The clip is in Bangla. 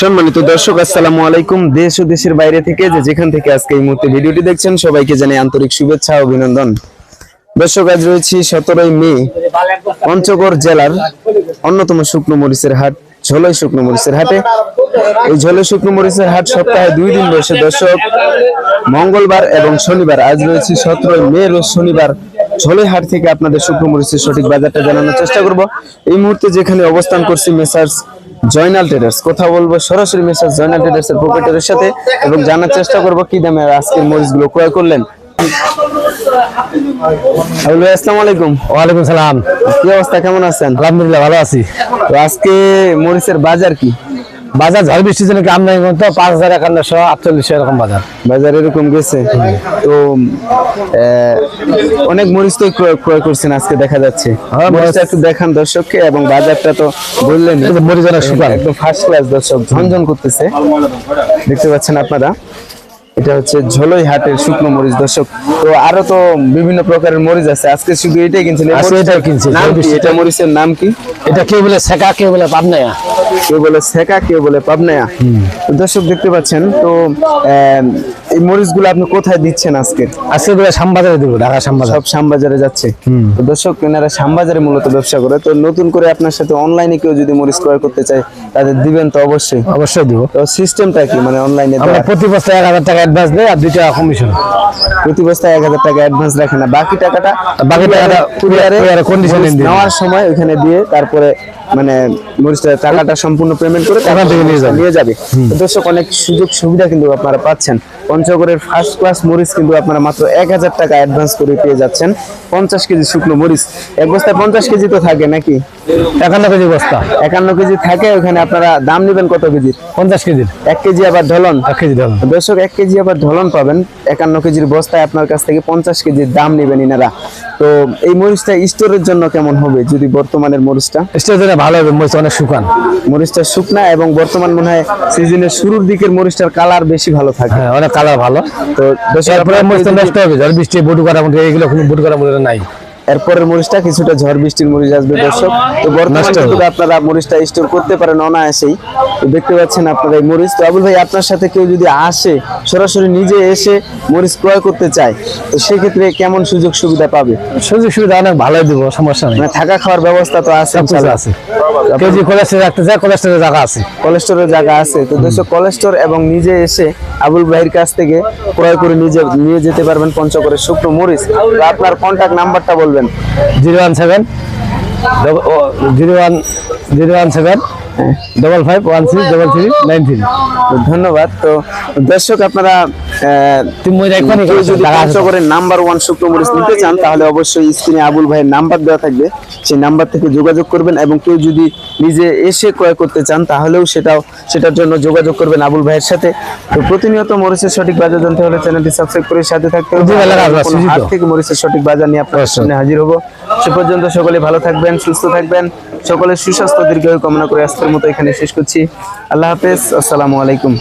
সম্মানিত দর্শক, আসসালামু আলাইকুম। দেশ ও দেশের বাইরে থেকে যে যেখান থেকে আজকে এই মুহূর্তে ভিডিওটি দেখছেন, সবাইকে জানাই আন্তরিক শুভেচ্ছা ও অভিনন্দন। দর্শক, আজ রয়েছি সতেরোই মে, পঞ্চগড় জেলার অন্যতম শুকনো মরিচের হাট, ঝোলাই শুকনো মরিচের হাটে। এই ঝোলাই শুকনো মরিচের হাট সপ্তাহে দুই দিন বসে দর্শক, মঙ্গলবার এবং শনিবার। আজ রয়েছে সতেরোই মে, রোজ শনিবার ঝোলাই হাট থেকে আপনাদের শুকনো মরিচের সঠিক বাজারটা জানানোর চেষ্টা করব। এই মুহূর্তে যেখানে অবস্থান করছি, মেসার্স জয়নাল ট্রেডার্স। কথা বলব সরাসরি মিস্টার জয়নাল ট্রেডার্স এর প্রোপাইটারের সাথে এবং জানার চেষ্টা করব কি দামে আজকের মরিচগুলো ক্রয় করলেন। আসসালামু আলাইকুম। ওয়ালাইকুম সালাম। কি অবস্থা কেমন আছেন? আলহামদুলিল্লাহ ভালো আছি। তো আজকে মরিচের বাজার কি? বাজার ঝড় বৃষ্টির জন্য আমদানি নাই তো পাঁচ হাজার একান্নশো আটচল্লিশশো এরকম বাজার। বাজার এরকম গেছে। তো অনেক মরিচ তো ক্রয় করছেন আজকে দেখা যাচ্ছে। হ্যাঁ, মরিচটা একটু দেখান দর্শককে এবং বাজারটা তো বললেন মরিচ অনেক একদম ফার্স্ট ক্লাস দর্শক ঝনঝন করতেছে। দেখতে পাচ্ছেন আপনারা? এটা হচ্ছে ঝোলই হাটের শুকনো মরিচ দর্শক। তো আরও তো বিভিন্ন প্রকারের মরিচ আছে। আজকে শুধু এটাই কিনছেন। এটাই কিনছি। এটা মরিচের নাম কি? এটা কেউ বলে শেখা কেউ বলে পাবনায়া। কেউ বলে সেকা কেউ বলে পাবনায়া। দর্শক দেখতে পাচ্ছেন তো আহ, এই মরিচগুলো আপনি কোথায় দিচ্ছেন আজকে? আজকে বলে শ্যামবাজারে দেবো ঢাকা শ্যামবাজার। সব শ্যামবাজারে যাচ্ছে। তো দর্শক এনারা শ্যামবাজারে মূলত ব্যবসা করে তো নতুন করে আপনার সাথে অনলাইনে কেউ যদি মরিচ ক্রয় করতে চায় তাদের দিবেন তো অবশ্যই। অবশ্যই দিব। তো সিস্টেমটা কি? মানে অনলাইনে আমরা প্রতি বছর এক হাজার টাকা অ্যাডভান্স দেয় আর দুই টাকা কমিশন প্রতি বস্তায় এক হাজার টাকা অ্যাডভান্স রাখে না। বাকি টাকাটা বাকি টাকাটা কুরিয়ারে মরিচ নেওয়ার সময় ওখানে দিয়ে তারপরে মানে মরিচটা টাকাটা সম্পূর্ণ পেমেন্ট করে টাকা নিয়ে যাবে। নিয়ে যাবে। তো দর্শক অনেক সুযোগ সুবিধা কিন্তু আপনারা পাচ্ছেন। পঞ্চগড়ের ফার্স্ট ক্লাস মরিচ কিন্তু আপনারা মাত্র এক হাজার টাকা অ্যাডভান্স করে পেয়ে যাচ্ছেন। পঞ্চাশ কেজি শুকনো মরিচ। এক বস্তায় পঞ্চাশ কেজি তো থাকে নাকি? একান্ন কেজি বস্তা। একান্ন কেজি থাকে ওখানে আপনারা দাম নেবেন কত কেজির পঞ্চাশ কেজির এক কেজি আবার ঢলন? এক কেজি ধরুন দর্শক এক কেজি আবার ঢলন পাবেন। একান্ন কেজির বস্তায় আপনার কাছ থেকে পঞ্চাশ কেজির দাম নেবেন ইনারা। তো এই মরিচটা স্টোরের জন্য কেমন হবে যদি বর্তমানের মরিচটা? স্টেজনে ভালো হবে মরিচ অনেক শুকান। মরিচটা শুকনা এবং বর্তমান মনে হয় সিজনের শুরুর দিকের মরিচটার কালার বেশি ভালো থাকে। হ্যাঁ অনেক কালার ভালো। তো নষ্ট হবে। বৃষ্টি বুট করা এগুলো কোনো বুট করা নাই। এরপরের মরিচটা কিছুটা ঝড় বৃষ্টির মরিচ আসবে দর্শক। তো বর্তমানে কিন্তু আপনারা মরিচটা স্টোর করতে পারেন অনায়াসেই তো দেখতে পাচ্ছেন আপনারা এই মরিচ। তো আবুল ভাই আপনার সাথে কেউ যদি আসে সরাসরি নিজে এসে মরিচ ক্রয় করতে চায় তো সেক্ষেত্রে কেমন সুযোগ সুবিধা পাবে? সুযোগ সুবিধা অনেক ভালোই দিব সমস্যা নেই। মানে থাকা খাওয়ার ব্যবস্থা তো আছে আছে। রাখতে চায় কোলেস্ট্রলের জায়গা আছে। কোলেস্টোরের জায়গা আছে। তো দেশে কোলেস্টোর এবং নিজে এসে আবুল ভাইয়ের কাছ থেকে ক্রয় করে নিজে নিয়ে যেতে পারবেন পঞ্চগড়ের শুক্র মরিচ। আপনার কন্ট্যাক্ট নাম্বারটা বলবেন। Zero one seven. Zero one zero one seven. Double five one six double three nine three তো ধন্যবাদ। তো দর্শক আপনারা নাম্বার ওয়ান নিতে চান তাহলে অবশ্যই স্ক্রিনে আবুল ভাইয়ের নাম্বার দেওয়া থাকবে। সেই নাম্বার থেকে যোগাযোগ করবেন এবং কেউ যদি নিজে এসে ক্রয় করতে চান তাহলেও সেটাও সেটার জন্য যোগাযোগ করবেন আবুল ভাইয়ের সাথে। তো প্রতিনিয়ত মরিচের সঠিক বাজার জানতে হলে চ্যানেলটি সাবস্ক্রাইব করে সাথে থাকতে হবে। থেকে মরিচের সঠিক বাজার নিয়ে আপনার। সামনে হাজির হব। সে পর্যন্ত সকলে ভালো থাকবেন, সুস্থ থাকবেন। সকলের সুস্বাস্থ্য দীর্ঘ কামনা করে আজকের মতো এখানে শেষ করছি। আল্লাহ হাফেজ, আসসালামু আলাইকুম।